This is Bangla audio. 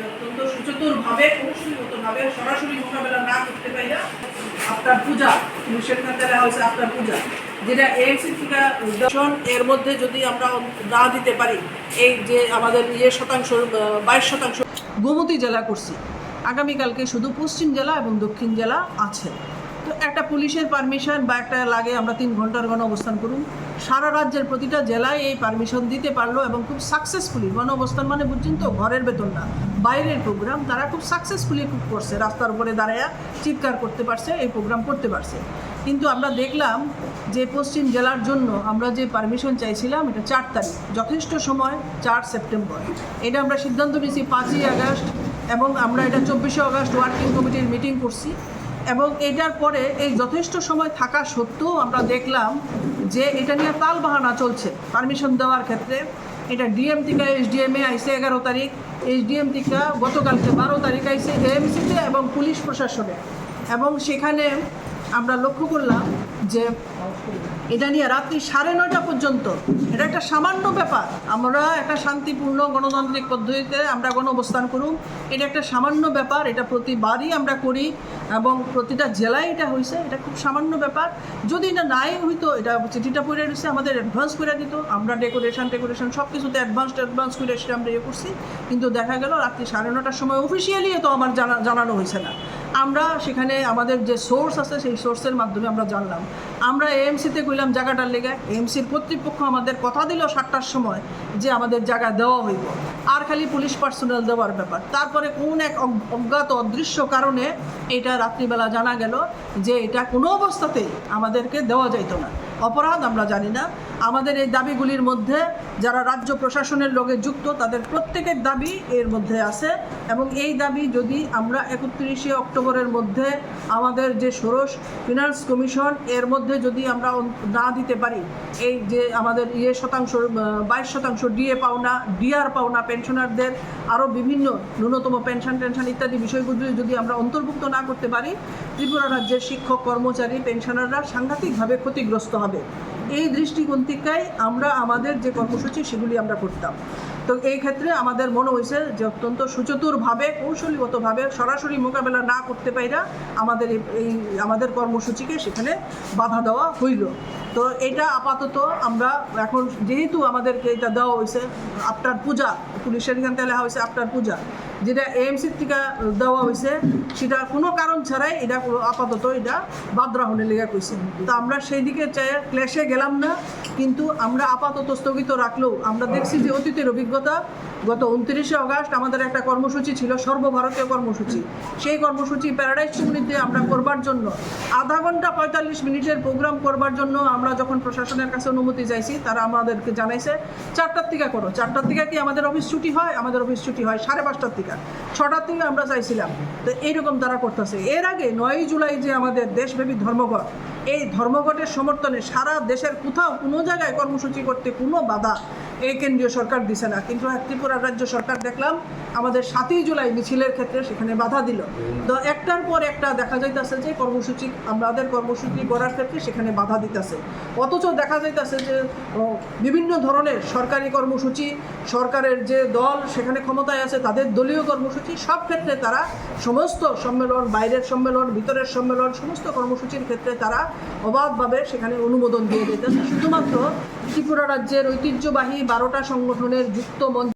অত্যন্ত সুচতুরভাবে কৌশলগতভাবে সরাসরি মোকাবেলা না করতে পাইরা আপনার পূজা সেখানে দেওয়া হয়েছে আপনার পূজা যেটা এএমসি থেকে দর্শন এর মধ্যে যদি আমরা না দিতে পারি এই যে আমাদের ইয়ে শতাংশ বাইশ শতাংশ। গোমতী জেলা করছি। আগামীকালকে শুধু পশ্চিম জেলা এবং দক্ষিণ জেলা আছে। একটা পুলিশের পারমিশন বা একটা লাগে আমরা তিন ঘণ্টার গণ অবস্থান করুন। সারা রাজ্যের প্রতিটা জেলায় এই পারমিশন দিতে পারল এবং খুব সাকসেসফুলি গণ অবস্থান মানে বুঝছেন তো, ঘরের বেতন না বাইরের প্রোগ্রাম তারা খুব সাকসেসফুলি খুব করছে, রাস্তার উপরে দাঁড়ায়া চিৎকার করতে পারছে, এই প্রোগ্রাম করতে পারছে। কিন্তু আমরা দেখলাম যে পশ্চিম জেলার জন্য আমরা যে পারমিশন চাইছিলাম, এটা চার তারিখ, যথেষ্ট সময়, চার সেপ্টেম্বর। এটা আমরা সিদ্ধান্ত নিয়েছি পাঁচই আগস্ট এবং আমরা এটা চব্বিশে আগস্ট ওয়ার্কিং কমিটির মিটিং করছি। এবং এটার পরে এই যথেষ্ট সময় থাকা সত্ত্বেও আমরা দেখলাম যে এটা নিয়ে তাল বাহানা চলছে। পারমিশন দেওয়ার ক্ষেত্রে এটা ডিএম থেকে এ আইসে এগারো তারিখ এসডিএম থেকে গতকালকে বারো তারিখ আইসে এএমসিতে এবং পুলিশ প্রশাসনে। এবং সেখানে আমরা লক্ষ্য করলাম যে এটা নিয়ে রাত্রি সাড়ে নয়টা পর্যন্ত, এটা একটা সামান্য ব্যাপার। আমরা একটা শান্তিপূর্ণ গণতান্ত্রিক পদ্ধতিতে আমরা গণ অবস্থান করুন। এটা একটা সামান্য ব্যাপার, এটা প্রতিবারই আমরা করি এবং প্রতিটা জেলায় এটা হয়েছে এটা খুব সামান্য ব্যাপার। যদি এটা নাই হইতো, এটা চিঠিটা পড়ে রয়েছে আমাদের অ্যাডভান্স করে দিত। আমরা ডেকোরেশন টেকোরেশন সব কিছুতে অ্যাডভান্স অ্যাডভান্স করে সেটা আমরা ইয়ে করছি। কিন্তু দেখা গেল, রাত্রি সাড়ে নটার সময় অফিসিয়ালি তো আমার জানা জানানো হয়েছে না। আমরা সেখানে আমাদের যে সোর্স আছে, সেই সোর্সের মাধ্যমে আমরা জানলাম। আমরা এএমসিতে গেলাম জায়গাটার লেগে। এএমসির কর্তৃপক্ষ আমাদের কথা দিল সাতটার সময় যে আমাদের জায়গা দেওয়া হইব। আর খালি পুলিশ পার্সোনাল দেওয়ার ব্যাপার। তারপরে কোন এক অজ্ঞাত অদৃশ্য কারণে এটা রাত্রিবেলা জানা গেল যে এটা কোনো অবস্থাতেই আমাদেরকে দেওয়া যাইতো না। অপরাধ, আমরা জানি না। আমাদের এই দাবিগুলির মধ্যে যারা রাজ্য প্রশাসনের লগে যুক্ত, তাদের প্রত্যেকের দাবি এর মধ্যে আছে। এবং এই দাবি যদি আমরা একত্রিশে অক্টোবরের মধ্যে আমাদের যে ষোড়শ ফিনান্স কমিশন, এর মধ্যে যদি আমরা না দিতে পারি, এই যে আমাদের ইয়ে শতাংশ বাইশ শতাংশ ডিএ পাওনা, ডিআর পাওনা পেনশনারদের আরও বিভিন্ন ন্যূনতম পেনশন, টেনশন ইত্যাদি বিষয়গুলি যদি আমরা অন্তর্ভুক্ত না করতে পারি, ত্রিপুরা রাজ্যের শিক্ষক কর্মচারী পেনশনাররা সাংঘাতিকভাবে ক্ষতিগ্রস্ত হবে। এই দৃষ্টিকোণ থেকেই আমরা আমাদের যে কর্মসূচি সেগুলি আমরা করতাম। তো এই ক্ষেত্রে আমাদের মনে হয়েছে যে অত্যন্ত সুচতুরভাবে, কৌশলীগতভাবে সরাসরি মোকাবেলা না করতে পাইরা আমাদের এই- আমাদের কর্মসূচিকে সেখানে বাধা দেওয়া হইল। তো এটা আপাতত আমরা এখন যেহেতু আমাদেরকে এটা দেওয়া হয়েছে আপনার পূজা, পুলিশের এখান লেখা হয়েছে আপনার পূজা, যেটা এএমসির থেকে দেওয়া হয়েছে, সেটা কোনো কারণ ছাড়াই এটা আপাতত এটা বাদ রাহনের লেগে কইছে। তো আমরা সেই দিকে চাই ক্লেশে গেলাম না, কিন্তু আমরা আপাতত স্থগিত রাখলেও আমরা দেখছি যে অতীতের অভিজ্ঞতা গত উনত্রিশে আগস্ট আমাদের একটা কর্মসূচি ছিল, সর্বভারতীয় কর্মসূচি। সেই কর্মসূচি প্যারাডাইস চুমনিতে আমরা করবার জন্য, আধা ঘণ্টা পঁয়তাল্লিশ মিনিটের প্রোগ্রাম করবার জন্য আমরা যখন প্রশাসনের কাছে অনুমতি চাইছি, তারা আমাদেরকে জানাইছে, চারটার থেকে করো। চারটার থেকে কি আমাদের অফিস ছুটি হয়? আমাদের অফিস ছুটি হয় সাড়ে পাঁচটার থেকে ছটার থেকে আমরা চাইছিলাম। তো এইরকম তারা করতেছে। এর আগে নয়ই জুলাই যে আমাদের দেশব্যাপী ধর্মঘট এই ধর্মঘটের সমর্থনে সারা দেশের কোথাও কোনো জায়গায় কর্মসূচি করতে কোনো বাধা এই কেন্দ্রীয় সরকার দিছে না। কিন্তু ত্রিপুরা রাজ্য সরকার দেখলাম, আমাদের সাতই জুলাই মিছিলের ক্ষেত্রে সেখানে বাধা দিল। তো একটার পর একটা দেখা যাইতেছে যে কর্মসূচি, আমাদের কর্মসূচি করার ক্ষেত্রে সেখানে বাধা দিতেছে। অথচ দেখা যাইতেছে যে বিভিন্ন ধরনের সরকারি কর্মসূচি, সরকারের যে দল সেখানে ক্ষমতায় আছে, তাদের দলীয় কর্মসূচি, সব ক্ষেত্রে তারা সমস্ত সম্মেলন, বাইরের সম্মেলন, ভিতরের সম্মেলন, সমস্ত কর্মসূচির ক্ষেত্রে তারা অবাধভাবে সেখানে অনুমোদন দিয়ে দিতেন শুধুমাত্র ত্রিপুরা রাজ্যের ঐতিহ্যবাহী বারোটা সংগঠনের যুক্ত মঞ্চ